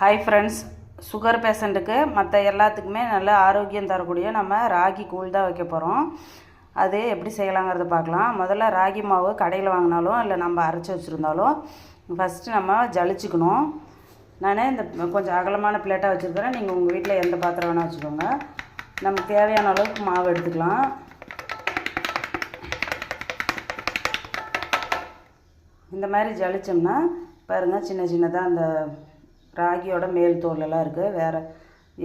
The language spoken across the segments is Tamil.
ஹாய் ஃப்ரெண்ட்ஸ் சுகர் பேஷண்ட்டுக்கு மற்ற எல்லாத்துக்குமே நல்ல ஆரோக்கியம் தரக்கூடிய நம்ம ராகி கூழ் தான் வைக்க போகிறோம் அது எப்படி செய்யலாங்கிறத பார்க்கலாம். முதல்ல ராகி மாவு கடையில் வாங்கினாலும் இல்லை நம்ம அரைச்சி வச்சுருந்தாலும் ஃபஸ்ட்டு நம்ம ஜலிச்சுக்கணும். நான் இந்த கொஞ்சம் அகலமான பிளேட்டாக வச்சுருக்கிறேன். நீங்கள் உங்கள் வீட்டில் எந்த பாத்திரம் வேணால் வச்சுக்கோங்க. நமக்கு தேவையான அளவுக்கு மாவு எடுத்துக்கலாம். இந்த மாதிரி ஜலிச்சோம்னா பாருங்கள் சின்ன சின்னதாக அந்த ராகியோட மேல் தோலெல்லாம் இருக்குது வேறு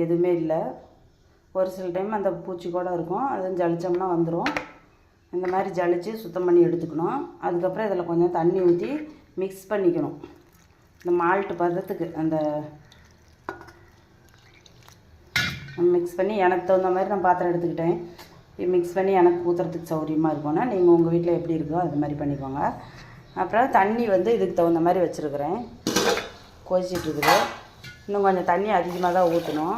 எதுவுமே இல்லை. ஒரு சில டைம் அந்த பூச்சி கூட இருக்கும். அது ஜலிச்சோம்னா வந்துடும் இந்த மாதிரி ஜலித்து சுத்தம் பண்ணி எடுத்துக்கணும். அதுக்கப்புறம் இதில் கொஞ்சம் தண்ணி ஊற்றி மிக்ஸ் பண்ணிக்கணும். இந்த மால்ட்டு பதத்துக்கு அந்த மிக்ஸ் பண்ணி எனக்கு தகுந்த மாதிரி நான் பாத்திரம் எடுத்துக்கிட்டேன். மிக்ஸ் பண்ணி எனக்கு ஊற்றுறதுக்கு சௌகரியமாக இருக்கும்னா நீங்கள் உங்கள் வீட்டில் எப்படி இருக்கோ அது மாதிரி பண்ணிக்கோங்க. அப்புறம் தண்ணி வந்து இதுக்கு தகுந்த மாதிரி வச்சுருக்குறேன். கொதிச்சிட்ருக்குது இன்னும் கொஞ்சம் தண்ணி அதிகமாக தான் ஊற்றணும்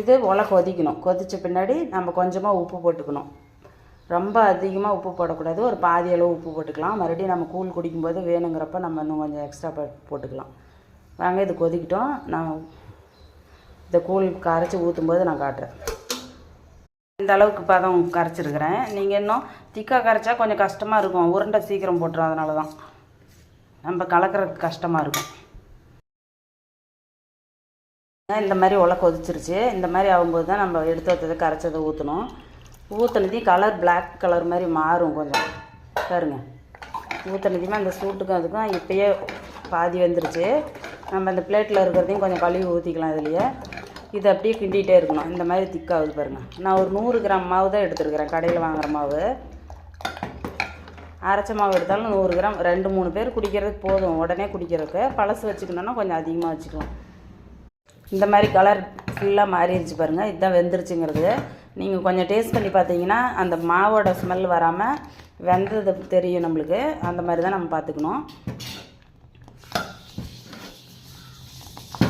இது உலை கொதிக்கணும். கொதித்த பின்னாடி நம்ம கொஞ்சமாக உப்பு போட்டுக்கணும். ரொம்ப அதிகமாக உப்பு போடக்கூடாது. ஒரு பாதி அளவு உப்பு போட்டுக்கலாம். மறுபடியும் நம்ம கூழ் குடிக்கும்போது வேணுங்கிறப்ப நம்ம இன்னும் கொஞ்சம் எக்ஸ்ட்ரா போட்டுக்கலாம். வாங்க இது கொதிக்கிட்டோம். நான் இந்த கூழ் கரைச்சி ஊற்றும்போது நான் காட்டுறேன். இந்த அளவுக்கு பதம் கரைச்சிருக்கிறேன். நீங்கள் இன்னும் திக்காக கரைச்சா கொஞ்சம் கஷ்டமாக இருக்கும். உருண்டை சீக்கிரம் போட்டுரும் அதனால தான் நம்ம கலக்கிறதுக்கு கஷ்டமாக இருக்கும். இந்த மாதிரி உலை கொதிச்சிருச்சு. இந்த மாதிரி ஆகும்போது தான் நம்ம எடுத்து வச்சதை கரைச்சதை ஊற்றணும் ஊற்றுனதையும் கலர் பிளாக் கலர் மாதிரி மாறும் கொஞ்சம். பாருங்க. ஊற்றுனதையுமே அந்த சூட்டுக்கும் அதுக்கும் இப்போயே பாதி வந்துருச்சு. நம்ம அந்த பிளேட்டில் இருக்கிறதையும் கொஞ்சம் கழுவி ஊற்றிக்கலாம் இதுலையே. இது அப்படியே கிண்டிகிட்டே இருக்கணும். இந்த மாதிரி திக்காகுது பாருங்கள் நான் ஒரு நூறு கிராம் மாவு தான் எடுத்துருக்கிறேன். கடையில் வாங்குகிற மாவு. அரைச்ச மாவு எடுத்தாலும் நூறு கிராம் ரெண்டு மூணு பேர் குடிக்கிறதுக்கு போதும். உடனே குடிக்கிறதுக்கு பழசு வச்சுக்கணுன்னா கொஞ்சம் அதிகமாக வச்சுக்கலாம். இந்த மாதிரி கலர் ஃபுல்லாக மாறிடுச்சு பாருங்கள் இதுதான் வெந்துருச்சுங்கிறது. நீங்கள் கொஞ்சம் டேஸ்ட் பண்ணி பார்த்தீங்கன்னா அந்த மாவோட ஸ்மெல் வராமல் வெந்தது தெரியும் நம்மளுக்கு. அந்த மாதிரி தான் நம்ம பார்த்துக்கணும்.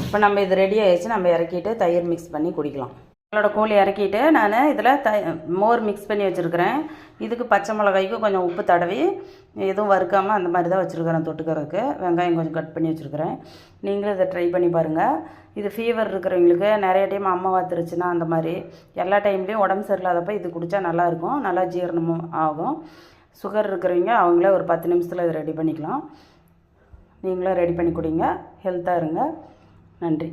இப்போ நம்ம இது ரெடி ஆகிடுச்சு நம்ம இறக்கிட்டு தயிர் மிக்ஸ் பண்ணி குடிக்கலாம். என்னோட கோழி இறக்கிட்டு நான் இதில் த மோர் மிக்ஸ் பண்ணி வச்சுருக்கிறேன். இதுக்கு பச்சை மிளகாய்க்கு கொஞ்சம் உப்பு தடவி எதுவும் வறுக்காமல் அந்த மாதிரி தான் வச்சுருக்கிறேன் தொட்டுக்கிறதுக்கு. வெங்காயம் கொஞ்சம் கட் பண்ணி வச்சுருக்கிறேன். நீங்களும் இதை ட்ரை பண்ணி பாருங்கள் இது ஃபீவர் இருக்கிறவங்களுக்கு நிறைய டைம் அம்மா வாத்துருச்சுன்னா அந்த மாதிரி எல்லா டைம்லேயும் உடம்பு சரியில்லாதப்ப இது குடித்தா நல்லாயிருக்கும் நல்லா ஜீரணமும் ஆகும். சுகர் இருக்கிறவங்க அவங்களே ஒரு பத்து நிமிஷத்தில் இதை ரெடி பண்ணிக்கலாம். நீங்களும் ரெடி பண்ணி கொடுங்க. ஹெல்த்தாக இருங்க. நன்றி.